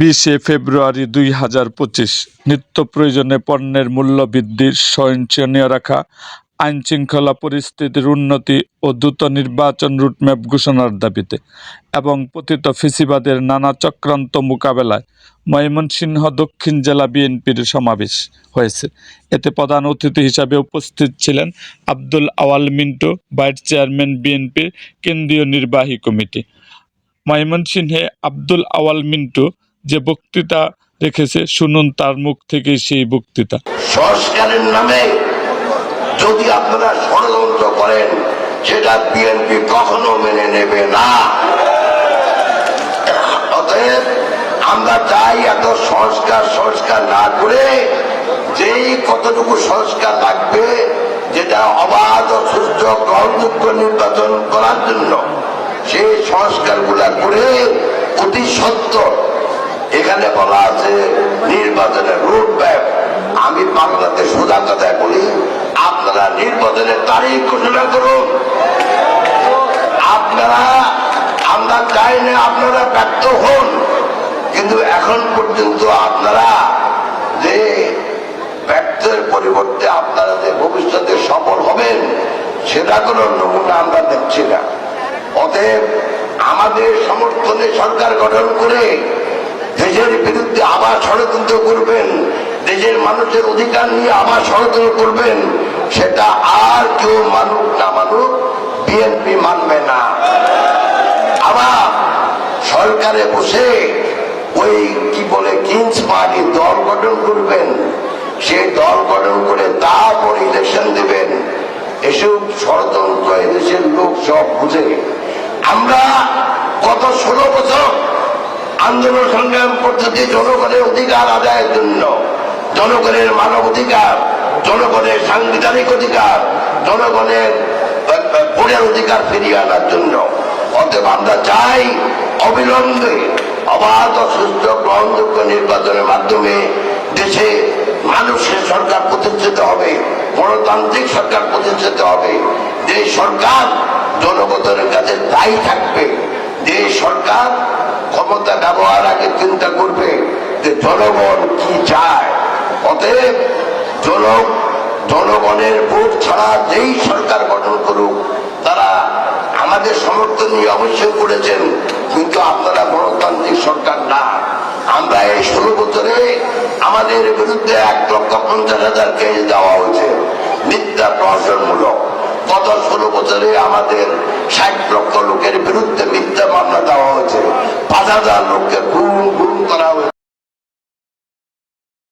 বিশে ফেব্রুয়ারি দুই হাজার পঁচিশ, নিত্য প্রয়োজনে পণ্যের মূল্য বৃদ্ধি সহনশীলীয় রাখা, আইনশৃঙ্খলা পরিস্থিতির উন্নতি ও দ্রুত নির্বাচন রুটম্যাপ ঘোষণার দাবিতে এবং পতিত ফেসিবাদের নানা চক্রান্ত মোকাবেলায় ময়মনসিংহ দক্ষিণ জেলা বিএনপির সমাবেশ হয়েছে। এতে প্রধান অতিথি হিসাবে উপস্থিত ছিলেন আব্দুল আওয়াল মিন্টু, ভাইস চেয়ারম্যান বিএনপির কেন্দ্রীয় নির্বাহী কমিটি। ময়মনসিংহে আব্দুল আওয়াল মিন্টু যে বক্তৃতা রেখেছে, শুনুন তার মুখ থেকে সেই বক্তৃতা। সংস্কারের নামে যদি আপনারা ষড়যন্ত্র করেন, সেটা বিএনপি কখনো মেনে নেবে না। অতএব আমরা চাই এত সংস্কার সংস্কার না করে যেই কতটুকু সংস্কার লাগবে, যেটা অবাধ সুস্থ গ্রহণযোগ্য নির্বাচন করার জন্য, সেই সংস্কারগুলা করে অতি সত্তর এখানে বলা আছে, নির্বাচনের রুট ম্যাপ আমি বাংলাতে সোজা কথায় বলি, আপনারা নির্বাচনের তারিখ ঘোষণা করুন। আপনারা আমরা চাই না আপনারা ব্যর্থ হন, কিন্তু এখন পর্যন্ত আপনারা যে ব্যর্থের পরিবর্তে আপনারা যে ভবিষ্যতে সফল হবেন, সেটা কোনো নমুনা আমরা দেখছি না। অতএব আমাদের সমর্থনে সরকার গঠন করে দেশের বিরুদ্ধে আবার ষড়যন্ত্র করবেন, দেশের মানুষের অধিকার নিয়ে আবার ষড়যন্ত্র করবেন, সেটা আর কেউ মানুক না মানুক, বিএনপি মানবে না। আবার সরকারে বসে ওই কি বলে কিংস পার্টি দল গঠন করবেন, সেই দল গঠন করে তারপর ইলেকশন দেবেন, এসব ষড়যন্ত্র এদেশের লোক সব বুঝে। আমরা গত ষোলো বছর আন্দোলন সংগ্রাম পদ্ধতি জনগণের অধিকার আদায়ের জন্য, জনগণের মানব অধিকার, জনগণের সাংবিধানিক অধিকার, জনগণের ভোটের অধিকার ফিরিয়ে আনার জন্য। অতএব আমরা চাই অবিলম্বে অবাধ ও সুস্থ গ্রহণযোগ্য নির্বাচনের মাধ্যমে দেশে মানুষের সরকার প্রতিষ্ঠিত হবে, গণতান্ত্রিক সরকার প্রতিষ্ঠিত হবে। যে সরকার জনগণের কাছে দায়ী থাকবে, যে সরকার ক্ষমতা ব্যবহার আগে চিন্তা করবে যে জনগণ কি চায়। অতএব জন, জনগণের ভোট ছাড়া যেই সরকার গঠন করুক, তারা আমাদের সমর্থন নিয়ে অবশ্যই করেছেন, কিন্তু আপনারা গণতান্ত্রিক সরকার না। আমরা এই ষোলো বছরে আমাদের বিরুদ্ধে এক লক্ষ পঞ্চাশ হাজার কেস দেওয়া হয়েছে, মিথ্যা প্রহসনমূলক। গত ষোলো বছরে আমাদের ষাট লক্ষ লোকের বিরুদ্ধে মিথ্যা মামলা দেওয়া হয়েছে।